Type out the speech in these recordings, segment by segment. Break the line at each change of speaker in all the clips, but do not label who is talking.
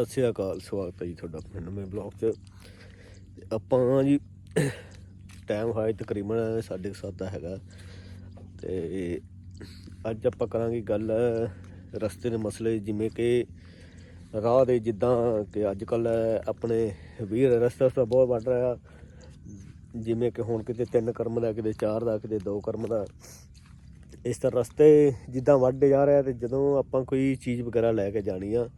ਸਤਿ ਸ਼੍ਰੀ ਅਕਾਲ, ਸਵਾਗਤ ਹੈ ਜੀ ਤੁਹਾਡਾ ਆਪਣੇ ਨਵੇਂ ਬਲੌਗ 'ਚ। ਆਪਾਂ ਜੀ ਟਾਈਮ ਹੋਇਆ ਤਕਰੀਬਨ 7:30 ਦਾ ਹੈਗਾ। ਤੇ ਅੱਜ ਆਪਾਂ ਕਰਾਂਗੇ ਗੱਲ ਰਸਤੇ ਦੇ ਮਸਲੇ, ਜਿਵੇਂ ਕਿ ਰਾਹ ਦੇ ਜਿੱਦਾਂ ਕਿ ਅੱਜ ਕੱਲ ਆਪਣੇ ਵੀਰ ਰਸਤਾ ਰਸਤਾ ਬਹੁਤ ਵੱਧ ਰਿਹਾ। ਜਿਵੇਂ ਕਿ ਹੁਣ ਕਿਤੇ ਤਿੰਨ ਕਰਮ ਦਾ, ਕਿਤੇ ਚਾਰ ਦਾ, ਕਿਤੇ ਦੋ ਕਰਮ ਦਾ। ਇਸ ਤਰ੍ਹਾਂ ਰਸਤੇ ਜਿੱਦਾਂ ਵੱਧਦੇ ਜਾ ਰਿਹਾ ਤੇ ਜਦੋਂ ਆਪਾਂ ਕੋਈ ਚੀਜ਼ ਵਗੈਰਾ ਲੈ ਕੇ ਜਾਣੀ ਆ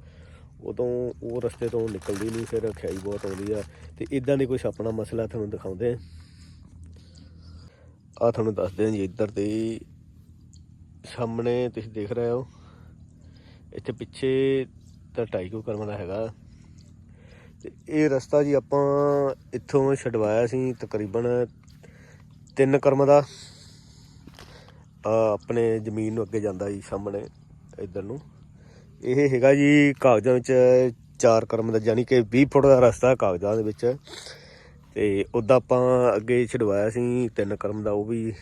ਉਹ ਤੋਂ ਉਹ ਰਸਤੇ ਤੋਂ ਨਿਕਲਦੀ ਨਹੀਂ, ਫਿਰ ਰਖਿਆਈ ਬਹੁਤ ਆਉਂਦੀ ਆ। ਤੇ ਇਦਾਂ ਦੀ ਕੁਛ ਆਪਣਾ ਮਸਲਾ ਤੁਹਾਨੂੰ ਦਿਖਾਉਂਦੇ ਆ? ਤੁਹਾਨੂੰ ਦੱਸਦੇ ਹਾਂ ਜੀ ਇੱਧਰ ਤੇ ਸਾਹਮਣੇ ਤੁਸੀਂ ਦੇਖ ਰਹੇ ਹੋ। ਇੱਥੇ ਪਿੱਛੇ ਤਾਂ ਢਾਈ ਕੁ ਕਰਮ ਦਾ ਹੈਗਾ। ਤੇ ਇਹ ਰਸਤਾ ਜੀ ਆਪਾਂ ਇੱਥੋਂ ਛਡਵਾਇਆ ਸੀ ਤਕਰੀਬਨ ਤਿੰਨ ਕਰਮ ਦਾ। ਆਪਣੇ ਜ਼ਮੀਨ ਨੂੰ ਅੱਗੇ ਜਾਂਦਾ ਜੀ ਸਾਹਮਣੇ ਇੱਧਰ ਨੂੰ। ਇਹ ਹੈਗਾ ਜੀ ਕਾਗਜ਼ਾਂ ਵਿੱਚ ਚਾਰ ਕਰਮ ਦਾ ਯਾਨੀ ਕਿ 20 ਫੁੱਟ ਦਾ ਰਸਤਾ ਕਾਗਜ਼ਾਂ ਦੇ ਵਿੱਚ। ਤੇ ਉਦਾਂ ਆਪਾਂ ਅੱਗੇ ਛਡਵਾਇਆ ਸੀ ਤਿੰਨ ਕਰਮ ਦਾ, ਉਹ ਵੀ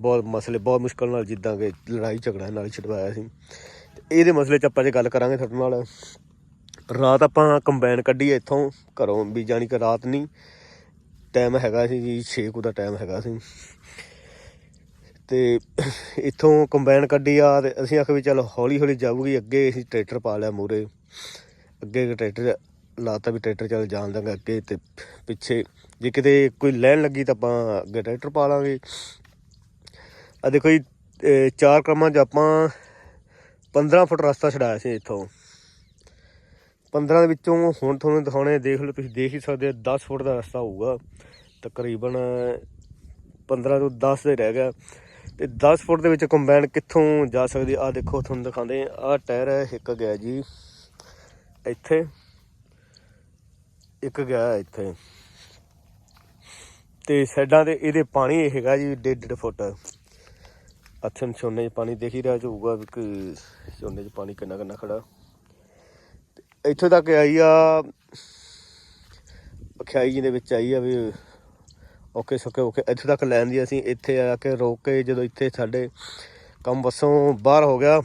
ਬਹੁਤ ਮਸਲੇ, ਬਹੁਤ ਮੁਸ਼ਕਲ ਨਾਲ ਜਿੱਦਾਂ ਕਿ ਲੜਾਈ ਝਗੜਾ ਨਾਲ ਛਡਵਾਇਆ ਸੀ। ਤੇ ਇਹਦੇ ਮਸਲੇ 'ਚ ਆਪਾਂ ਜੇ ਗੱਲ ਕਰਾਂਗੇ ਤੁਹਾਡੇ ਨਾਲ, ਰਾਤ ਆਪਾਂ ਕੰਬਾਈਨ ਕੱਢੀ ਇੱਥੋਂ ਘਰੋਂ, ਵੀ ਜਾਣੀ ਕਿ ਰਾਤ ਨਹੀਂ ਟਾਈਮ ਹੈਗਾ ਸੀ ਜੀ 6 ਕੁ ਦਾ ਟਾਈਮ ਹੈਗਾ ਸੀ। ਤੇ ਇੱਥੋਂ ਕੰਬਾਈਨ ਕੱਢੀ ਆ ਤੇ ਅਸੀਂ ਆਖਿਆ ਵੀ ਚਲ ਹੌਲੀ ਹੌਲੀ ਜਾਊਗੀ, ਅੱਗੇ ਅਸੀਂ ਟਰੈਕਟਰ ਪਾ ਲਿਆ ਮੂਰੇ ਅੱਗੇ ਟਰੈਕਟਰ ਲਾਤਾ ਵੀ ਟਰੈਕਟਰ ਚੱਲ ਜਾਣ ਦਾਂਗੇ ਅੱਗੇ ਤੇ ਪਿੱਛੇ ਜੇ ਕਿਤੇ ਕੋਈ ਲੈਣ ਲੱਗੀ ਤਾਂ ਆਪਾਂ ਅੱਗੇ ਟਰੈਕਟਰ ਪਾ ਲਾਂਗੇ। ਆ ਦੇਖੋ ਜੀ ਚਾਰ ਕ੍ਰਮਾਂ 'ਚ ਆਪਾਂ 15 ਫੁੱਟ ਰਸਤਾ ਛਡਾਇਆ ਸੀ ਇੱਥੋਂ। 15 ਦੇ ਵਿੱਚੋਂ ਹੁਣ ਤੁਹਾਨੂੰ ਦਿਖਾਉਣੇ, ਦੇਖ ਲਓ ਤੁਸੀਂ, ਦੇਖ ਹੀ ਸਕਦੇ ਹੋ 10 ਫੁੱਟ ਦਾ ਰਸਤਾ ਹੋਊਗਾ। ਤਕਰੀਬਨ 15 ਤੋਂ 10 ਦੇ ਰਹਿ ਗਿਆ। ਤੇ 10 ਫੁੱਟ ਦੇ ਵਿੱਚ ਕੰਬਾਈਨ ਕਿੱਥੋਂ ਜਾ ਸਕਦੀ ਆ? ਦੇਖੋ, ਤੁਹਾਨੂੰ ਦਿਖਾਉਂਦੇ ਆ ਟਾਇਰ ਇੱਕ ਗਿਆ ਜੀ। ਇੱਥੇ। ਇੱਕ ਗਿਆ ਇੱਥੇ। ਤੇ ਸਾਈਡਾਂ ਤੇ ਇਹਦੇ ਪਾਣੀ ਇਹ ਹੈਗਾ ਜੀ 1.5 ਫੁੱਟ। ਅੱਛਾ ਛੋਨੇ 'ਚ ਪਾਣੀ ਦੇਖ ਹੀ ਰਿਹਾ ਹੋਊਗਾ ਵੀ ਕਿ ਝੋਨੇ 'ਚ ਪਾਣੀ ਕਿੰਨਾ ਕਿੰਨਾ ਖੜਾ। ਇੱਥੋਂ ਤੱਕ ਆਈ ਆ ਅਖਿਆਈ ਦੇ ਵਿੱਚ ਆਈ ਆ ਵੀ ਓਕੇ ਸੋਕੇ, ਓਕੇ। ਇੱਥੇ ਤੱਕ ਲੈਣ ਦੀ ਅਸੀਂ। ਇੱਥੇ ਆ ਕੇ ਰੋਕ ਕੇ ਜਦੋਂ ਇੱਥੇ ਸਾਡੇ ਕੰਮ ਬੱਸੋਂ ਬਾਹਰ ਹੋ ਗਿਆ,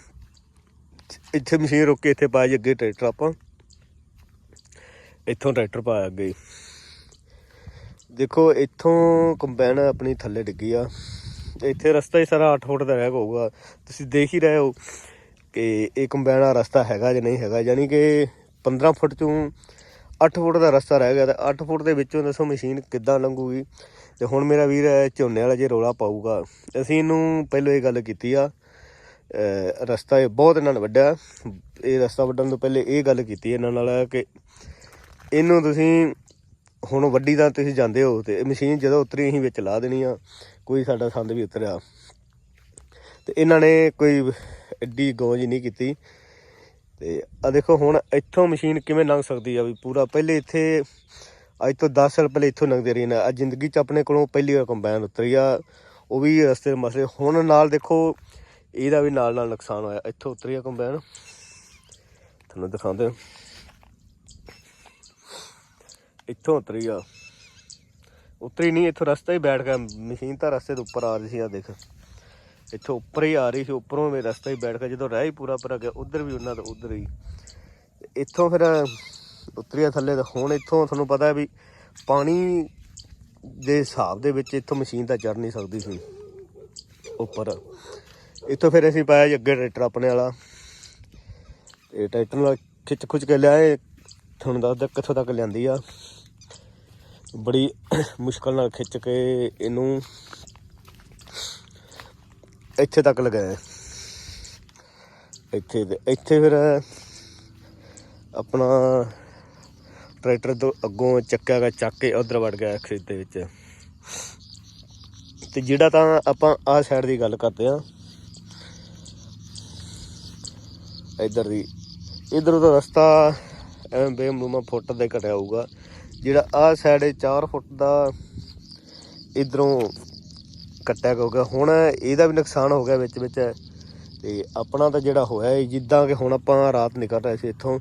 ਇੱਥੇ ਮਸ਼ੀਨ ਰੋਕ ਕੇ ਇੱਥੇ ਪਾਇਆ ਜੀ ਅੱਗੇ ਟਰੈਕਟਰ ਆਪਾਂ। ਇੱਥੋਂ ਟਰੈਕਟਰ ਪਾਇਆ ਅੱਗੇ। ਦੇਖੋ, ਇੱਥੋਂ ਕੰਬਾਈਨ ਆਪਣੀ ਥੱਲੇ ਡਿੱਗੀ ਆ। ਤੇ ਇੱਥੇ ਰਸਤਾ ਹੀ ਸਾਰਾ 8 ਫੁੱਟ ਦਾ ਰਹਿ ਹੋਊਗਾ ਤੁਸੀਂ ਦੇਖ ਹੀ ਰਹੇ ਹੋ ਕਿ ਇਹ ਕੰਬਾਈਨ ਦਾ ਰਸਤਾ ਹੈਗਾ ਜਾਂ ਨਹੀਂ ਹੈਗਾ। ਯਾਨੀ ਕਿ 15 ਫੁੱਟ ਚੋਂ 8 ਫੁੱਟ ਦਾ ਰਸਤਾ ਰਹਿ ਗਿਆ ਤੇ 8 ਫੁੱਟ ਦੇ ਵਿੱਚੋਂ ਦੱਸੋ ਮਸ਼ੀਨ ਕਿੱਦਾਂ ਲੰਘੂਗੀ। ਤੇ ਹੁਣ ਮੇਰਾ ਵੀਰ ਇਹ ਝੋਨੇ ਵਾਲਾ ਜੇ ਰੋਲਾ ਪਾਊਗਾ। ਅਸੀਂ ਇਹਨੂੰ ਪਹਿਲਾਂ ਇਹ ਗੱਲ ਕੀਤੀ ਆ ਰਸਤਾ ਇਹ ਬਹੁਤ ਇਹਨਾਂ ਨੇ ਵੱਡਾ ਇਹ ਰਸਤਾ ਵੱਢਣ ਤੋਂ ਪਹਿਲੇ ਇਹ ਗੱਲ ਕੀਤੀ ਇਹਨਾਂ ਨਾਲ ਕਿ ਇਹਨੂੰ ਤੁਸੀਂ ਹੁਣ ਵੱਡੀ ਤਾਂ ਤੁਸੀਂ ਜਾਂਦੇ ਹੋ ਤੇ ਮਸ਼ੀਨ ਜਦੋਂ ਉਤਰੀ ਅਸੀਂ ਵਿੱਚ ਲਾ ਦੇਣੀ ਆ, ਕੋਈ ਸਾਡਾ ਸੰਦ ਵੀ ਉਤਰਿਆ। ਤੇ ਇਹਨਾਂ ਨੇ ਕੋਈ ਐਡੀ ਗੌਂਜ ਨਹੀਂ ਕੀਤੀ। ਤੇ ਆ ਦੇਖੋ ਹੁਣ ਇੱਥੋਂ ਮਸ਼ੀਨ ਕਿਵੇਂ ਲੰਘ ਸਕਦੀ ਆ ਵੀ ਪੂਰਾ, ਪਹਿਲੇ ਇੱਥੇ ਅੱਜ ਤੋਂ 10 ਸਾਲ ਪਹਿਲੇ ਇੱਥੋਂ ਲੰਘਦੇ ਰਹੀ ਨਾ। ਅੱਜ ਜ਼ਿੰਦਗੀ 'ਚ ਆਪਣੇ ਕੋਲੋਂ ਪਹਿਲੀ ਵਾਰ ਕੰਬਾਈਨ ਉਤਰੀ ਆ। ਉਹ ਵੀ ਰਸਤੇ ਦੇ ਮਸਲੇ। ਹੁਣ ਨਾਲ ਦੇਖੋ, ਇਹਦਾ ਵੀ ਨਾਲ ਨਾਲ ਨੁਕਸਾਨ ਹੋਇਆ। ਇੱਥੋਂ ਉਤਰੀ ਆ ਕੰਬਾਈਨ ਤੁਹਾਨੂੰ ਦਿਖਾਉਂਦੇ ਇੱਥੋਂ ਉਤਰੀ ਆ। ਉਤਰੀ ਨਹੀਂ, ਇੱਥੋਂ ਰਸਤਾ ਹੀ ਬੈਠ ਗਿਆ। ਮਸ਼ੀਨ ਤਾਂ ਰਸਤੇ ਦੇ ਉੱਪਰ ਆ ਰਹੀ ਸੀ ਆ ਦੇਖ। ਇੱਥੋਂ ਉੱਪਰ ਹੀ ਆ ਰਹੀ ਸੀ, ਉੱਪਰੋਂ ਵੀ ਰਸਤਾ ਹੀ ਬੈਠ ਗਿਆ। ਜਦੋਂ ਰਹਿ ਹੀ ਪੂਰਾ ਪੂਰਾ ਗਿਆ, ਉਧਰ ਵੀ ਉਹਨਾਂ ਦਾ ਉਧਰ ਹੀ। ਇੱਥੋਂ ਫਿਰ ਉਤਰੀਆ ਥੱਲੇ ਤਾਂ ਹੁਣ ਇੱਥੋਂ ਤੁਹਾਨੂੰ ਪਤਾ ਵੀ ਪਾਣੀ ਦੇ ਹਿਸਾਬ ਦੇ ਵਿੱਚ ਇੱਥੋਂ ਮਸ਼ੀਨ ਤਾਂ ਚੜ ਨਹੀਂ ਸਕਦੀ ਸੀ ਉੱਪਰ। ਇੱਥੋਂ ਫਿਰ ਅਸੀਂ ਪਾਇਆ ਜੀ ਅੱਗੇ ਟਰੈਕਟਰ ਆਪਣੇ ਵਾਲਾ। ਤੇ ਟਰੈਕਟਰ ਨਾਲ ਖਿੱਚ ਖੁੱਚ ਕੇ ਲਿਆਏ, ਤੁਹਾਨੂੰ ਦੱਸਦਾ ਕਿੱਥੋਂ ਤੱਕ ਲਿਆਂਦੀ ਆ। ਬੜੀ ਮੁਸ਼ਕਲ ਨਾਲ ਖਿੱਚ ਕੇ ਇਹਨੂੰ ਇੱਥੇ ਤੱਕ ਲਗਾਇਆ। ਇੱਥੇ ਇੱਥੇ ਫਿਰ ਆਪਣਾ ਟਰੈਕਟਰ ਤੋਂ ਅੱਗੋਂ ਚੱਕਿਆ ਗਿਆ, ਚੱਕ ਕੇ ਉਧਰ ਵੜ ਗਿਆ ਖੇਤ ਦੇ ਵਿੱਚ। ਤੇ ਜਿਹੜਾ ਤਾਂ ਆਪਾਂ ਆਹ ਸਾਈਡ ਦੀ ਗੱਲ ਕਰਦੇ ਆ ਇੱਧਰ ਦੀ, ਇਧਰ ਦਾ ਰਸਤਾ ਐਵੇਂ ਬੇਮਲੂਮਾ ਫੁੱਟ ਦੇ ਘਟਿਆ ਹੋਊਗਾ। ਜਿਹੜਾ ਆਹ ਸਾਈਡ 4 ਫੁੱਟ ਦਾ ਇਧਰੋਂ ਕੱਟਿਆ ਹੋਊਗਾ। ਹੁਣ ਇਹਦਾ ਵੀ ਨੁਕਸਾਨ ਹੋ ਗਿਆ ਵਿੱਚ ਵਿੱਚ। ਤੇ ਆਪਣਾ ਤਾਂ ਜਿਹੜਾ ਹੋਇਆ ਜਿੱਦਾਂ ਕਿ ਹੁਣ ਆਪਾਂ ਰਾਤ ਨਿਕਲ ਰਹੇ ਸੀ ਇੱਥੋਂ।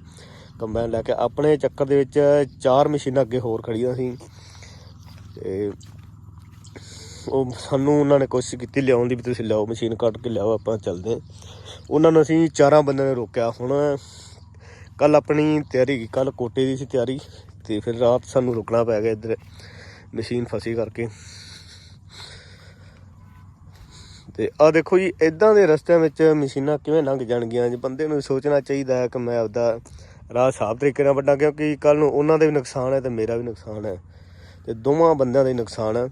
ਕੰਬਾਈਨ ਲੈ ਕੇ ਆਪਣੇ ਚੱਕਰ ਦੇ ਵਿੱਚ ਚਾਰ ਮਸ਼ੀਨਾਂ ਅੱਗੇ ਹੋਰ ਖੜੀਆਂ ਸੀ। ਤੇ ਉਹ ਸਾਨੂੰ ਉਹਨਾਂ ਨੇ ਕੋਸ਼ਿਸ਼ ਕੀਤੀ ਲਿਆਉਣ ਦੀ ਵੀ ਤੁਸੀਂ ਲਿਆਓ, ਮਸ਼ੀਨ ਕੱਢ ਕੇ ਲਿਆਓ, ਆਪਾਂ ਚੱਲਦੇ ਹਾਂ। ਉਹਨਾਂ ਨੂੰ ਅਸੀਂ ਚਾਰਾਂ ਬੰਦਿਆਂ ਨੇ ਰੋਕਿਆ। ਹੁਣ ਕੱਲ ਆਪਣੀ ਤਿਆਰੀ ਕੱਲ ਕੋਟੇ ਦੀ ਸੀ ਤਿਆਰੀ ਤੇ ਫਿਰ ਰਾਤ ਸਾਨੂੰ ਰੁਕਣਾ ਪੈ ਗਿਆ ਇੱਧਰ ਮਸ਼ੀਨ ਫਸੀ ਕਰਕੇ। ਤੇ ਆ ਦੇਖੋ ਜੀ ਇਦਾਂ ਦੇ ਰਸਤਿਆਂ ਵਿੱਚ ਮਸ਼ੀਨਾਂ ਕਿਵੇਂ ਲੰਘ ਜਾਣਗੀਆਂ? ਜੀ ਬੰਦੇ ਨੂੰ ਸੋਚਣਾ ਚਾਹੀਦਾ ਹੈ ਕਿ ਮੈਂ ਆਪਦਾ ਰਾਹ ਸਾਫ਼ ਤਰੀਕੇ ਨਾਲ ਵੱਢਾਂ ਕਿਉਂਕਿ ਕੱਲ ਨੂੰ ਉਹਨਾਂ ਦਾ ਵੀ ਨੁਕਸਾਨ ਹੈ ਤੇ ਮੇਰਾ ਵੀ ਨੁਕਸਾਨ ਹੈ ਤੇ ਦੋਵਾਂ ਬੰਦਿਆਂ ਦਾ ਹੀ ਨੁਕਸਾਨ ਹੈ।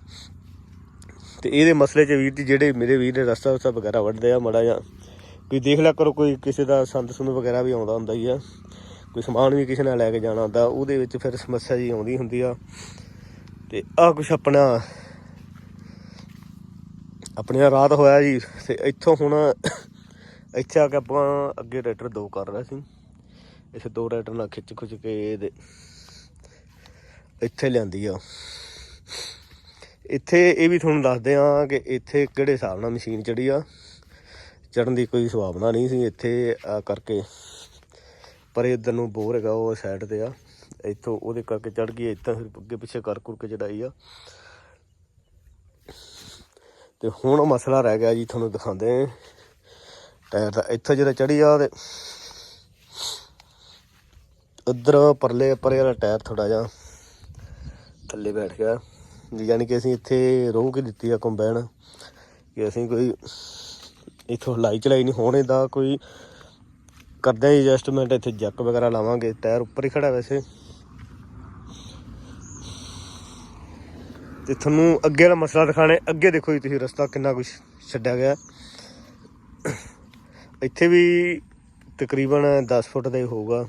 ਤੇ ਇਹਦੇ ਮਸਲੇ 'ਚ ਵੀਰ ਜੀ ਜਿਹੜੇ ਮੇਰੇ ਵੀਰ ਨੇ ਰਸਤਾ ਰਸਤਾ ਵਗੈਰਾ ਵੱਢਦੇ ਆ ਮੜਾ ਜਾਂ ਕੋਈ ਦੇਖ ਲਿਆ ਕਰੋ ਕੋਈ ਕਿਸੇ ਦਾ ਸੰਦ ਸੁੰਦ ਵਗੈਰਾ ਵੀ ਆਉਂਦਾ ਹੁੰਦਾ ਹੀ ਆ, ਕੋਈ ਸਮਾਨ ਵੀ ਕਿਸੇ ਨਾਲ ਲੈ ਕੇ ਜਾਣਾ ਹੁੰਦਾ, ਉਹਦੇ ਵਿੱਚ ਫਿਰ ਸਮੱਸਿਆ ਜੀ ਆਉਂਦੀ ਹੁੰਦੀ ਆ। ਤੇ ਆ ਕੁਛ ਆਪਣਾ, ਆਪਣੀਆਂ ਰਾਤ ਹੋਇਆ ਜੀ, ਤੇ ਇੱਥੋਂ ਹੁਣ ਇੱਥੇ ਆ ਕੇ ਆਪਾਂ ਅੱਗੇ ਟਰੈਕਟਰ ਦੋ ਕਰ ਰਹੇ ਸੀ। ਇੱਥੇ ਦੋ ਟਰੈਕਟਰ ਨਾਲ ਖਿੱਚ ਖੁੱਚ ਕੇ ਇਹਦੇ ਇੱਥੇ ਲਿਆਂਦੀ ਆ। ਇੱਥੇ ਇਹ ਵੀ ਤੁਹਾਨੂੰ ਦੱਸਦੇ ਆ ਕਿ ਇੱਥੇ ਕਿਹੜੇ ਹਿਸਾਬ ਨਾਲ ਮਸ਼ੀਨ ਚੜੀ ਆ। ਚੜਨ ਦੀ ਕੋਈ ਸੁਭਾਵਨਾ ਨਹੀਂ ਸੀ ਇੱਥੇ ਕਰਕੇ। ਪਰ ਇਧਰ ਨੂੰ ਬੋਰ ਹੈਗਾ, ਉਹ ਸਾਈਡ ਤੇ ਆ। ਇੱਥੋਂ ਉਹਦੇ ਕਰਕੇ ਚੜ ਗਈ ਇੱਦਾਂ ਫਿਰ ਅੱਗੇ ਪਿੱਛੇ ਕਰ ਕੁਰ ਕੇ ਚੜਾਈ ਆ। ਤੇ ਹੁਣ ਮਸਲਾ ਰਹਿ ਗਿਆ ਜੀ, ਤੁਹਾਨੂੰ ਦਿਖਾਉਂਦੇ ਟਾਇਰ ਦਾ ਇੱਥੇ ਜਿਹੜਾ ਚੜੀ ਆ ਤੇ ਉਧਰ ਪਰਲੇ ਪਰੇ ਵਾਲਾ ਟਾਇਰ ਥੋੜਾ ਜਿਹਾ ਥੱਲੇ ਬੈਠ ਗਿਆ। ਯਾਨੀ ਕਿ ਅਸੀਂ ਇੱਥੇ ਰੋਕ ਕੇ ਦਿੱਤੀ ਆ ਕੰਬਾਈਨ ਕਿ ਅਸੀਂ ਕੋਈ ਇਥੋਂ ਲਾਈ ਚਲਾਈ ਨਹੀਂ, ਹੋਣੇ ਦਾ ਕੋਈ ਕਰਦੇ ਆ ਐਡਜਸਟਮੈਂਟ ਇੱਥੇ ਜੱਕ ਵਗੈਰਾ ਲਾਵਾਂਗੇ, ਟਾਇਰ ਉੱਪਰ ਹੀ ਖੜਾ ਵੈਸੇ। ਤੇ ਤੁਹਾਨੂੰ ਅੱਗੇ ਦਾ ਮਸਲਾ ਦਿਖਾਣੇ ਅੱਗੇ ਦੇਖੋ ਜੀ ਤੁਸੀਂ ਰਸਤਾ ਕਿੰਨਾ ਕੁਝ ਛੱਡਿਆ ਗਿਆ। ਇੱਥੇ ਵੀ ਤਕਰੀਬਨ 10 ਫੁੱਟ ਦਾ ਹੀ ਹੋਊਗਾ।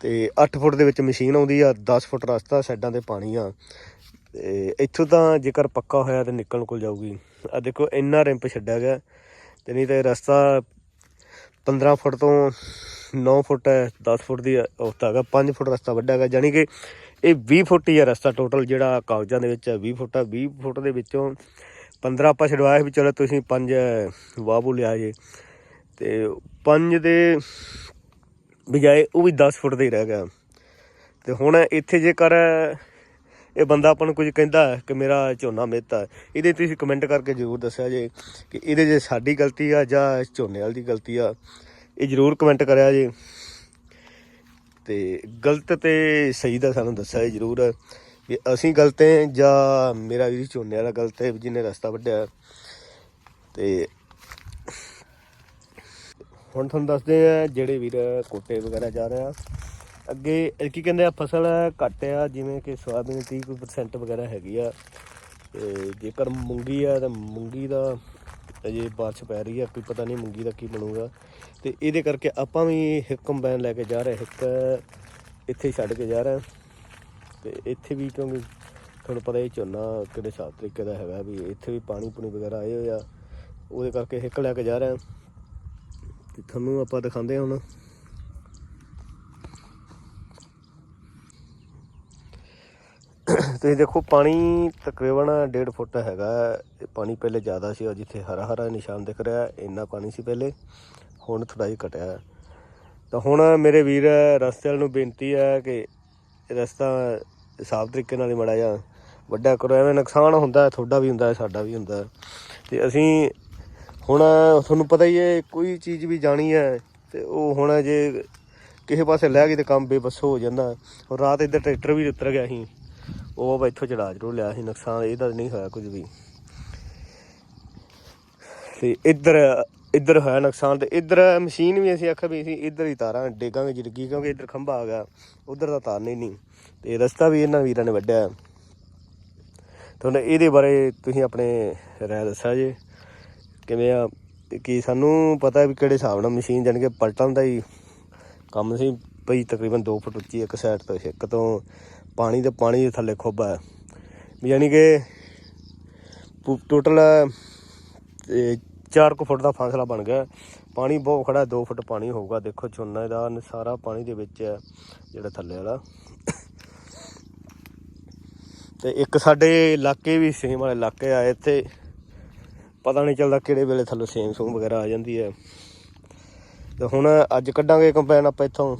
ਤੇ 8 ਫੁੱਟ ਦੇ ਵਿੱਚ ਮਸ਼ੀਨ ਆਉਂਦੀ ਆ 10 ਫੁੱਟ ਰਸਤਾ ਸਾਈਡਾਂ ਤੇ ਪਾਣੀ ਆ। ਤੇ ਇੱਥੋਂ ਤਾਂ ਜੇਕਰ ਪੱਕਾ ਹੋਇਆ ਤੇ ਨਿਕਲਣ ਕੋਲ ਜਾਊਗੀ। ਆ ਦੇਖੋ, ਇੰਨਾ ਰਿੰਪ ਛੱਡਿਆ ਗਿਆ। ਤੇ ਨਹੀਂ ਤਾਂ ਰਸਤਾ 15 ਫੁੱਟ ਤੋਂ 9 ਫੁੱਟ ਹੈ 10 ਫੁੱਟ ਦੀ ਔਸਤ ਹੈਗਾ 5 ਫੁੱਟ ਰਸਤਾ ਵੱਡਾ ਹੈਗਾ। ਜਾਨੀ ਕਿ ਇਹ 20 ਫੁੱਟ ਹੀ ਆ ਰਸਤਾ ਟੋਟਲ ਜਿਹੜਾ ਕਾਗਜ਼ਾਂ ਦੇ ਵਿੱਚ ਹੈ 20 ਫੁੱਟ ਆ। 20 ਫੁੱਟ ਦੇ ਵਿੱਚੋਂ 15 ਆਪਾਂ ਛਡਵਾਇਆ ਵੀ ਚਲੋ ਤੁਸੀਂ 5 ਵਾਬੂ ਲਿਆ ਜੇ। ਤੇ 5 ਦੇ ਬਜਾਏ ਉਹ ਵੀ 10 ਫੁੱਟ ਦਾ ਹੀ ਰਹਿ ਗਿਆ। ਤੇ ਹੁਣ ਇੱਥੇ ਜੇਕਰ ਇਹ ਬੰਦਾ ਆਪਾਂ ਨੂੰ ਕੁਝ ਕਹਿੰਦਾ ਕਿ ਮੇਰਾ ਝੋਨਾ ਮਿਹਤਾ ਹੈ ਇਹਦੇ ਤੁਸੀਂ ਕਮੈਂਟ ਕਰਕੇ ਜ਼ਰੂਰ ਦੱਸਿਆ ਜੇ ਕਿ ਇਹਦੇ 'ਚ ਸਾਡੀ ਗਲਤੀ ਆ ਜਾਂ ਝੋਨੇ ਵਾਲੀ ਦੀ ਗਲਤੀ ਆ, ਇਹ ਜ਼ਰੂਰ ਕਮੈਂਟ ਕਰਿਆ ਜੇ। ਤੇ ਗਲਤ ਤੇ ਸਹੀ ਦਾ ਸਾਨੂੰ ਦੱਸਿਆ ਜੇ ਜ਼ਰੂਰ ਵੀ ਅਸੀਂ ਗਲਤ ਹੈ ਜਾਂ ਮੇਰਾ ਵੀ ਝੋਨੇ ਵਾਲਾ ਗਲਤ ਹੈ ਜਿਹਨੇ ਰਸਤਾ ਵੱਢਿਆ। ਤੇ ਹੁਣ ਤੁਹਾਨੂੰ ਦੱਸਦੇ ਆ ਜਿਹੜੇ ਵੀਰ ਕੋਟੇ ਵਗੈਰਾ ਜਾ ਰਹੇ ਆ। ਅੱਗੇ ਕੀ ਕਹਿੰਦੇ ਆ, ਫਸਲ ਘੱਟ ਆ, ਜਿਵੇਂ ਕਿ ਸੋਆਬੀਨ 30 ਕੋਈ ਵਗੈਰਾ ਹੈਗੀ ਆ। ਤੇ ਜੇਕਰ ਮੂੰਗੀ ਆ, ਤਾਂ ਮੂੰਗੀ ਦਾ ਅਜੇ ਬਾਰਿਸ਼ ਪੈ ਰਹੀ ਆ, ਕੋਈ ਪਤਾ ਨਹੀਂ ਮੂੰਗੀ ਦਾ ਕੀ ਬਣੂਗਾ। ਤੇ ਇਹਦੇ ਕਰਕੇ ਆਪਾਂ ਵੀ ਇੱਕ ਕੰਬਾਈਨ ਲੈ ਕੇ ਜਾ ਰਹੇ, ਇੱਕ ਇੱਥੇ ਛੱਡ ਕੇ ਜਾ ਰਹੇ। ਤੇ ਇੱਥੇ ਵੀ ਕਿਉਂਕਿ ਤੁਹਾਨੂੰ ਪਤਾ ਇਹ ਝੋਨਾ ਕਿਹੜੇ ਹਿਸਾਬ ਤਰੀਕੇ ਦਾ ਹੈਗਾ ਵੀ ਇੱਥੇ ਵੀ ਪਾਣੀ ਪੂਣੀ ਵਗੈਰਾ ਆਏ ਹੋਏ ਆ। ਉਹਦੇ ਕਰਕੇ ਹਿੱਕ ਲੈ ਕੇ ਜਾ ਰਹੇ ਤੇ ਤੁਹਾਨੂੰ ਆਪਾਂ ਦਿਖਾਉਂਦੇ ਹਾਂ ਹੁਣ। ਤੁਸੀਂ ਦੇਖੋ, ਪਾਣੀ ਤਕਰੀਬਨ 1.5 ਫੁੱਟ ਹੈਗਾ। ਇਹ ਪਾਣੀ ਪਹਿਲੇ ਜ਼ਿਆਦਾ ਸੀ ਜਿੱਥੇ ਹਰਾ ਹਰਾ ਨਿਸ਼ਾਨ ਦਿਖ ਰਿਹਾ। ਇੰਨਾ ਪਾਣੀ ਸੀ ਪਹਿਲੇ। ਹੁਣ ਥੋੜਾ ਜਿਹਾ ਘਟਿਆ। ਤਾਂ ਹੁਣ ਮੇਰੇ ਵੀਰ ਰਸਤੇ ਵਾਲ ਨੂੰ ਬੇਨਤੀ ਹੈ ਕਿ ਰਸਤਾ ਸਾਫ਼ ਤਰੀਕੇ ਨਾਲ ਹੀ ਮੜਾ ਜਾ ਵੱਡਾ ਕਰੋ। ਐਵੇਂ ਨੁਕਸਾਨ ਹੁੰਦਾ, ਤੁਹਾਡਾ ਵੀ ਹੁੰਦਾ, ਸਾਡਾ ਵੀ ਹੁੰਦਾ। ਹੈ। ਤੇ ਅਸੀਂ ਹੁਣ ਤੁਹਾਨੂੰ ਪਤਾ ਹੀ ਹੈ, ਕੋਈ ਚੀਜ਼ ਵੀ ਜਾਣੀ ਹੈ ਤੇ ਉਹ ਹੁਣ ਜੇ ਕਿਸੇ ਪਾਸੇ ਲੈ ਗਈ ਤੇ ਕੰਮ ਬੇਬਸ ਹੋ ਜਾਂਦਾ। ਔਰ ਰਾਤ ਇੱਧਰ ਟਰੈਕਟਰ ਵੀ ਉਤਰ ਗਿਆ ਸੀ। ਉਹ ਆਪਾਂ ਇੱਥੋਂ ਚੜਾ ਜ਼ਰੂਰ ਲਿਆ ਸੀ, ਨੁਕਸਾਨ ਇਹਦਾ ਨਹੀਂ ਹੋਇਆ ਕੁਝ ਵੀ। ਤੇ ਇੱਧਰ ਇੱਧਰ ਹੋਇਆ ਨੁਕਸਾਨ ਤੇ ਇੱਧਰ ਮਸ਼ੀਨ ਵੀ ਅਸੀਂ ਆਖਿਆ ਵੀ ਅਸੀਂ ਇੱਧਰ ਹੀ ਤਾਰਾਂ ਡੇਗਾਂਗੇ ਜਿਰਗੀ ਕਿਉਂਕਿ ਇੱਧਰ ਖੰਭਾ ਆ ਗਿਆ, ਉਧਰ ਤਾਂ ਤਾਰਨੀ ਨਹੀਂ ਤੇ ਰਸਤਾ ਵੀ ਇਹਨਾਂ ਵੀਰਾਂ ਨੇ ਵੱਢਿਆ। ਤੁਹਾਨੂੰ ਇਹਦੇ ਬਾਰੇ ਤੁਸੀਂ ਆਪਣੇ ਰਾਏ ਦੱਸਿਆ ਜੇ। ਕਿਵੇਂ ਆ ਕਿ ਸਾਨੂੰ ਪਤਾ ਵੀ ਕਿਹੜੇ ਹਿਸਾਬ ਨਾਲ ਮਸ਼ੀਨ ਜਾਣੀ ਕਿ ਪਲਟਣ ਦਾ ਹੀ ਕੰਮ ਸੀ ਪਈ ਤਕਰੀਬਨ 2 ਫੁੱਟ ਉੱਚੀ ਇੱਕ ਸਾਈਡ ਤੋਂ, ਇੱਕ ਤੋਂ ਪਾਣੀ ਤੇ ਪਾਣੀ ਦੇ ਥੱਲੇ ਖੋਬਾ ਹੈ। ਵੀ ਯਾਨੀ ਕਿ ਟੋਟਲ 4 ਕੁ ਫੁੱਟ ਦਾ ਫਾਸਲਾ ਬਣ ਗਿਆ। ਪਾਣੀ ਬਹੁਤ ਖੜਾ 2 ਫੁੱਟ ਪਾਣੀ ਹੋਊਗਾ। ਦੇਖੋ ਝੋਨਾ ਦਾ ਸਾਰਾ ਪਾਣੀ ਦੇ ਵਿੱਚ ਹੈ, ਜਿਹੜਾ ਥੱਲੇ ਵਾਲਾ। ਤੇ ਇੱਕ ਸਾਡੇ ਇਲਾਕੇ ਵੀ ਸੇਮ ਵਾਲੇ ਇਲਾਕੇ ਆ, ਇੱਥੇ ਪਤਾ ਨਹੀਂ ਚੱਲਦਾ ਕਿਹੜੇ ਵੇਲੇ ਥੱਲੇ ਸੇਮ ਸੂਮ ਵਗੈਰਾ ਆ ਜਾਂਦੀ ਹੈ। ਤੇ ਹੁਣ ਅੱਜ ਕੱਢਾਂਗੇ ਕੰਪੈਨ ਆਪਾਂ ਇੱਥੋਂ।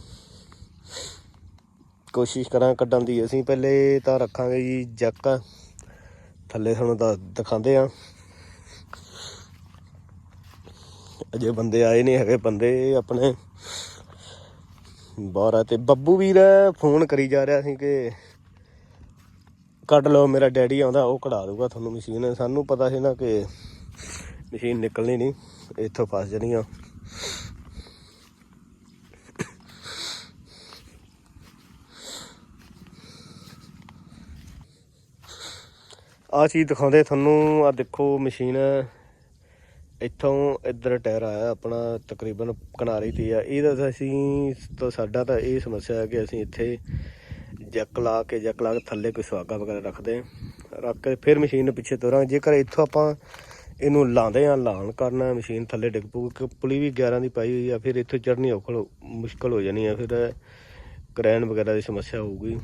ਕੋਸ਼ਿਸ਼ ਕਰਾਂ ਕੱਢਣ ਦੀ। ਅਸੀਂ ਪਹਿਲੇ ਤਾਂ ਰੱਖਾਂਗੇ ਜੀ ਜੱਕ। ਥੱਲੇ ਤੁਹਾਨੂੰ ਦੱਸ ਦਿਖਾਉਂਦੇ ਆ ਅਜੇ ਬੰਦੇ ਆਏ ਨਹੀਂ ਹੈਗੇ, ਬੰਦੇ ਆਪਣੇ। ਬਾਹਰ ਆ ਤੇ ਬੱਬੂ ਵੀਰ ਫੋਨ ਕਰੀ ਜਾ ਰਿਹਾ ਸੀ ਕਿ ਕੱਢ ਲਓ, ਮੇਰਾ ਡੈਡੀ ਆਉਂਦਾ, ਉਹ ਕਢਾ ਦੂਗਾ ਤੁਹਾਨੂੰ ਮਸ਼ੀਨ। ਸਾਨੂੰ ਪਤਾ ਸੀ ਨਾ ਕਿ ਮਸ਼ੀਨ ਨਿਕਲਣੀ ਨਹੀਂ, ਇੱਥੋਂ ਫਸ ਜਾਣੀ ਆ। ਆ ਚੀਜ਼ ਦਿਖਾਉਂਦੇ ਤੁਹਾਨੂੰ ਆ ਦੇਖੋ ਮਸ਼ੀਨ। ਇੱਥੋਂ ਇੱਧਰ ਟਾਇਰ ਆਇਆ ਆਪਣਾ, ਤਕਰੀਬਨ ਕਿਨਾਰੇ ਤੇ ਆ। ਇਹਦਾ ਤਾਂ ਅਸੀਂ, ਤਾਂ ਸਾਡਾ ਤਾਂ ਇਹ ਸਮੱਸਿਆ ਹੈ ਕਿ ਅਸੀਂ ਇੱਥੇ ਜੱਕ ਲਾ ਕੇ, ਜੈਕ ਲਾ ਕੇ ਥੱਲੇ ਕੋਈ ਸੁਆਗਾ ਵਗੈਰਾ ਰੱਖਦੇ ਰੱਖ ਕੇ ਫਿਰ ਮਸ਼ੀਨ ਨੂੰ ਪਿੱਛੇ ਤੋਰਾਂਗੇ। ਜੇਕਰ ਇੱਥੋਂ ਆਪਾਂ ਇਹਨੂੰ ਲਾਉਂਦੇ ਆ, ਲਾਣ ਕਰਨਾ ਮਸ਼ੀਨ ਥੱਲੇ ਡਿੱਗ ਪਊ ਕਿ ਪੁਲੀ ਵੀ 11 ਦੀ ਪਾਈ ਹੋਈ ਆ, ਫਿਰ ਇੱਥੇ ਚੜ੍ਹਨੀ ਔਖਲ, ਮੁਸ਼ਕਲ ਹੋ ਜਾਣੀ ਆ, ਫਿਰ ਕਰੈਨ ਵਗੈਰਾ ਦੀ ਸਮੱਸਿਆ ਹੋਊਗੀ।